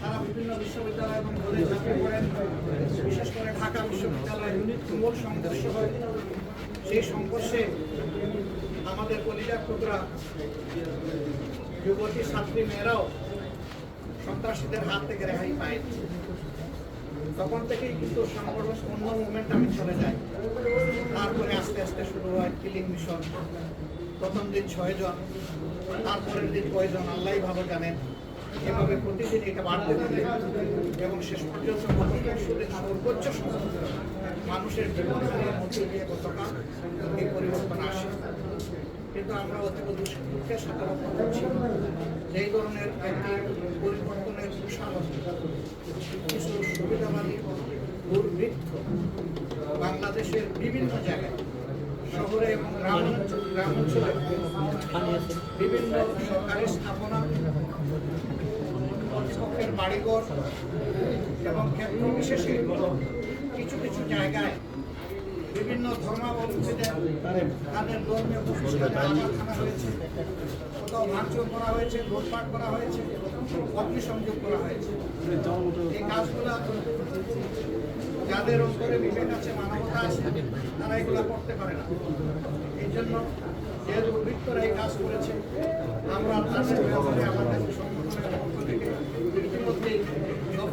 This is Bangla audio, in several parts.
তারা বিভিন্ন বিশ্ববিদ্যালয় এবং কলেজ চাকরি করেন। বিশেষ করে ঢাকা বিশ্ববিদ্যালয়ে তুমুল সংঘর্ষ হয়। সেই সংঘর্ষে আমাদের কলিজার টুকরা যুবতী ছাত্রী মেয়েরাও সন্ত্রাসীদের হাত থেকে রেহাই পায়। তখন থেকেই কিন্তু সংগঠন অন্য মুভমেন্ট আমি চলে যাই। তারপরে আস্তে আস্তে শুরু হয় কিলিং মিশন প্রথম দিন ছয়জন, তারপরের দিন কয়জন আল্লাহ ভালো জানেন। এভাবে প্রতিদিন এটা বাড়তে থাকে এবং শেষ পর্যন্ত সর্বোচ্চ মানুষের জীবন মধ্যে দিয়ে গতকাল এই পরিবর্তন আসে কিন্তু আমরা অতীব দুঃখের সাথে লক্ষ্য করছি যে ধরনের একটি পরিবর্তনের কুশালত কিছু সুবিধাবাদী দুর্বৃত্ত বাংলাদেশের বিভিন্ন জায়গায়, শহরে এবং গ্রাম গ্রাম অঞ্চলে বিভিন্ন সরকারি স্থাপনা কর্তৃপক্ষের বাড়িঘর এবং ক্ষেত্র বিশেষে কিছু কিছু জায়গায় বিভিন্ন ধর্মাবলম্বীদের তাদের ধর্মীয় কোথাও ভাঙচুর করা হয়েছে, লুটপাট করা হয়েছে, অগ্নিসংযোগ করা হয়েছে। এই কাজগুলো যাদের অন্তরে বিবেক আছে, মানবতা আছে, তারা এগুলো করতে পারে না। এই জন্য যে দুর্বৃত্তরা এই কাজ করেছে, আমরা তাদের আমাদের সংগঠনের পক্ষ থেকে ইতিমধ্যেই দফায় দফায় কঠোর নিন্দা জ্ঞাপন করেছি আজকে আবার আমি করছি।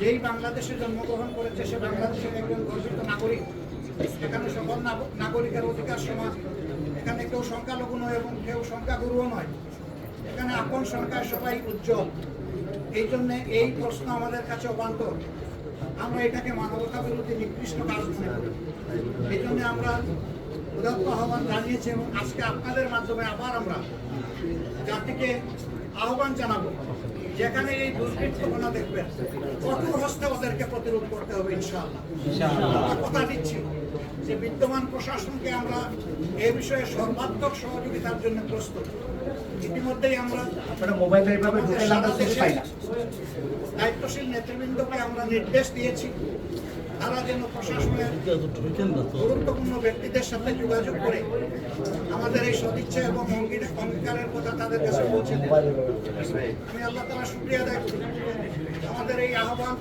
যেই বাংলাদেশে জন্মগ্রহণ করেছে, সে বাংলাদেশের একজন গর্বিত নাগরিক। এখানে সকল নাগ- নাগরিকের অধিকার সমান। এখানে কেউ সংখ্যালঘু নয় এবং কেউ সংখ্যাগুরুও নয়। এখানে আপন সংখ্যায় সবাই উজ্জ্বল। এই জন্য এই প্রশ্ন আমাদের কাছে অবান্তর আমরা এটাকে মানবতা বিরোধী নিকৃষ্ট কাজ মনে করি। এই জন্য আমরা উদাত্ত আহ্বান জানিয়েছি এবং আজকে আপনাদের মাধ্যমে আবার আমরা জাতিকে আহ্বান জানাব। যেখানে এই দুর্বৃত্তপনা দেখবেন কঠোর হস্তে ওদেরকে প্রতিরোধ করতে হবে ইনশাআল্লাহ। কথা দিচ্ছি যে বিদ্যমান প্রশাসনকে আমরা এ বিষয়ে সর্বাত্মক সহযোগিতার জন্য প্রস্তুত। ইতিমধ্যেই আমরা দায়িত্বশীল নেতৃবৃন্দকে আমরা নির্দেশ দিয়েছি। তারা যেন প্রশাসনের গুরুত্বপূর্ণ ব্যক্তিদের সাথে যোগাযোগ করে আমাদের এই সদিচ্ছা এবং অঙ্গীকারের কথা তাদের কাছে পৌঁছে আমি আল্লাহ তালা শুক্রিয়া আদায় করি। আমাদের এই আহ্বান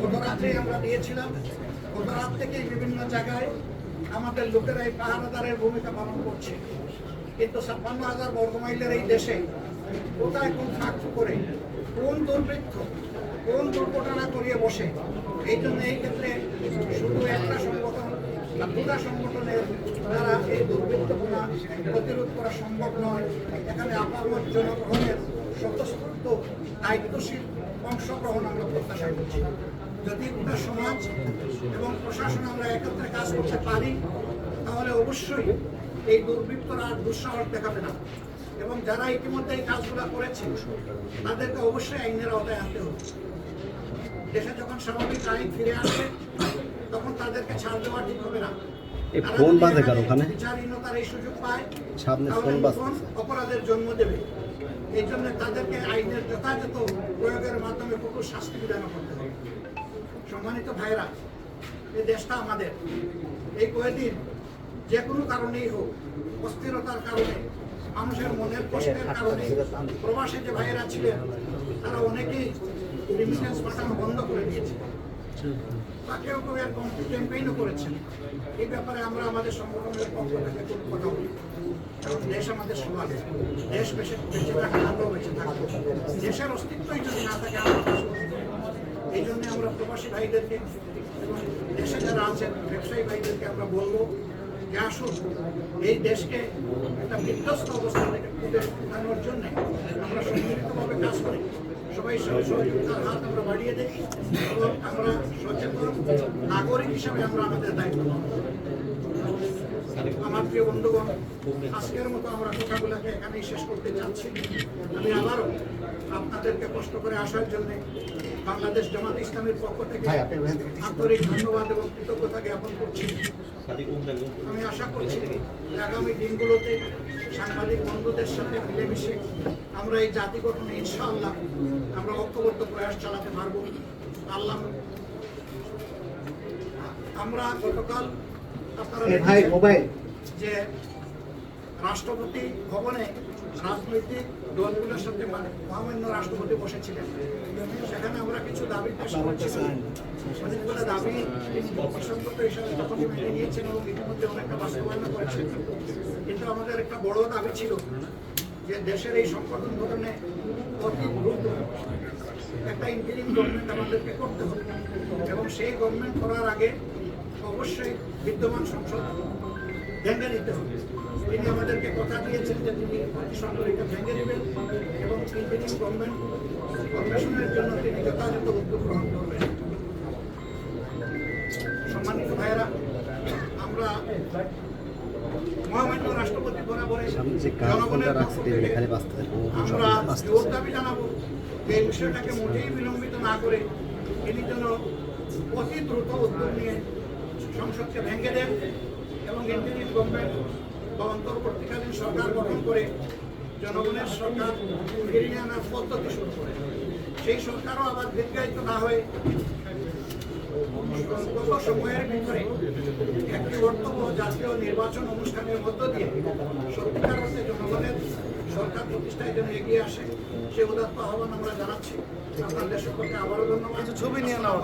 গত রাত্রে আমরা দিয়েছিলাম। গত রাত থেকেই বিভিন্ন জায়গায় আমাদের লোকেরা এই পাহারাদারের ভূমিকা পালন করছে। কিন্তু ছাপ্পান্ন হাজার বর্গমাইলের এই দেশে কোথায় কোন ফাঁক করে কোন দুর্বৃত্ত কোন দুর্ঘটনা করিয়ে বসে, এই জন্য এই ক্ষেত্রে শুধু একটা সংগঠন বা দুটা সংগঠনের দ্বারা এই দুর্বৃত্তগুলা প্রতিরোধ করা সম্ভব নয়। এখানে আপনার জনগ্রহণের স্বতঃস্ফূর্ত দায়িত্বশীল অংশগ্রহণ আমরা প্রত্যাশা করছি। যদি গোটা সমাজ এবং প্রশাসন আমরা একত্রে কাজ করতে পারি, তাহলে অবশ্যই এই দুর্বৃত্তরা দুঃসাহস দেখাবে না। এবং যারা ইতিমধ্যে এই কাজগুলো করেছে তাদেরকে অবশ্যই আইনের আওতায় আনতে হবে। দেশে যখন স্বাভাবিক আইন ফিরে আসবে তখন তাদেরকে ছাড় দেওয়া ঠিক হবে না। এই ফোন বাজে কার ওখানে? বিচারহীনতার এই সুযোগ পায় সামনে ফোন নতুন অপরাধের জন্ম দেবে। এই জন্য তাদেরকে আইনের যথাযথ প্রয়োগের মাধ্যমে শাস্তি বিধান করতে হবে। সম্মানিত ভাইরা এই দেশটা আমাদের। এই কয়েকদিন যে কোনো কারণেই হোক অস্থিরতার কারণে মানুষের মনের কষ্টের কারণে প্রবাসে যে ভাইয়েরা ছিলেন, তারা অনেকেই রিমিটেন্স পাঠানো বন্ধ করে দিয়েছে। বা কেউ কেউ এরকম ক্যাম্পেইনও করেছেন। এই ব্যাপারে আমরা আমাদের সংগঠনের পক্ষ থেকে কোনো কারণ দেশ আমাদের সমাজ, দেশ বেঁচে বেঁচে থাকে আমরাও বেঁচে থাকব। দেশের অস্তিত্বই যদি না থাকে, আমরা? এই জন্য আমরা প্রবাসী ভাইদেরকে এবং দেশে যারা আছেন, ব্যবসায়ী ভাইদেরকে আমরা বলব যে আসুন, এই দেশকে একটা বিধ্বস্ত অবস্থা থেকে তুলে আনার জন্য আমরা সম্মিলিতভাবে কাজ করি সবাই সহ- সহযোগিতার হাত আমরা বাড়িয়ে দিই এবং আমরা সচেতন নাগরিক হিসাবে আমরা আমাদের দায়িত্ব। আমার প্রিয় বন্ধুগণ আজকের মতো আমরা কথাগুলোকে এখানেই শেষ করতে চাচ্ছি আমি আবারও আপনাদেরকে কষ্ট করে আসার জন্য বাংলাদেশ জামাত ইসলামের পক্ষ থেকে আন্তরিক ধন্যবাদ এবং কৃতজ্ঞতা জ্ঞাপন করছি। আমি আশা করছি আগামী দিনগুলোতে সাংবাদিক বন্ধুদের সাথে মিলেমিশে আমরা এই জাতি গঠনে ইনশাআল্লাহ আমরা ঐক্যবদ্ধ প্রয়াস চালাতে পারব। আল্লাহ আমরা গতকাল ভাই মোবাইল। যে রাষ্ট্রপতি ভবনে রাজনৈতিক দলগুলোর মানে মহামান্য রাষ্ট্রপতি বসেছিলেন। সেখানে আমরা কিছু দাবি পেশ করছিলাম অনেকগুলো দাবি হিসাবে মেনে নিয়েছেন এবং ইতিমধ্যে অনেকটা বাস্তবায়ন করেছেন। কিন্তু আমাদের একটা বড় দাবি ছিল যে দেশের এই সংগঠন গঠনে অতি দ্রুত একটা ইন্টারিম গভর্নমেন্ট আমাদেরকে করতে হবে। এবং সেই গভর্নমেন্ট করার আগে অবশ্যই বিদ্যমান সংসদ ভেঙে নিতে হবে। তিনি আমাদেরকে কথা দিয়েছেন যে তিনি অতি সত্তর এটা ভেঙে নেবেন এবং ইন্টারিম গভর্নমেন্ট কমিশনের জন্য তিনি যথাযথ উদ্যোগ গ্রহণ করবেন। সম্মানিত ভাইয়েরা আমরা মহামান্য রাষ্ট্রপতি বরাবরে জনগণের আমরা জোর দাবি জানাব যে এই বিষয়টাকে মোটেই বিলম্বিত না করে তিনি যেন অতি দ্রুত উদ্যোগ নিয়ে সংসদকে ভেঙে দেন এবং ইন্টারিম গভর্নমেন্ট বা অন্তর্বর্তীকালীন সরকার গঠন করে জনগণের সরকার ফিরিয়ে আনার পদ্ধতি শুরু করে। সেই সরকারও আবার দীর্ঘায়িত না হয়ে সময়ের ভিতরে একটি অর্থবহ জাতীয় নির্বাচন অনুষ্ঠানের মধ্য দিয়ে সত্যিকার অর্থে জনগণের সরকার প্রতিষ্ঠায় যেন এগিয়ে আসে সে উদাত্ত আহ্বান আমরা জানাচ্ছি। আপনাদের সকলকে আবারও ধন্যবাদ। ছবি নিয়ে নেওয়া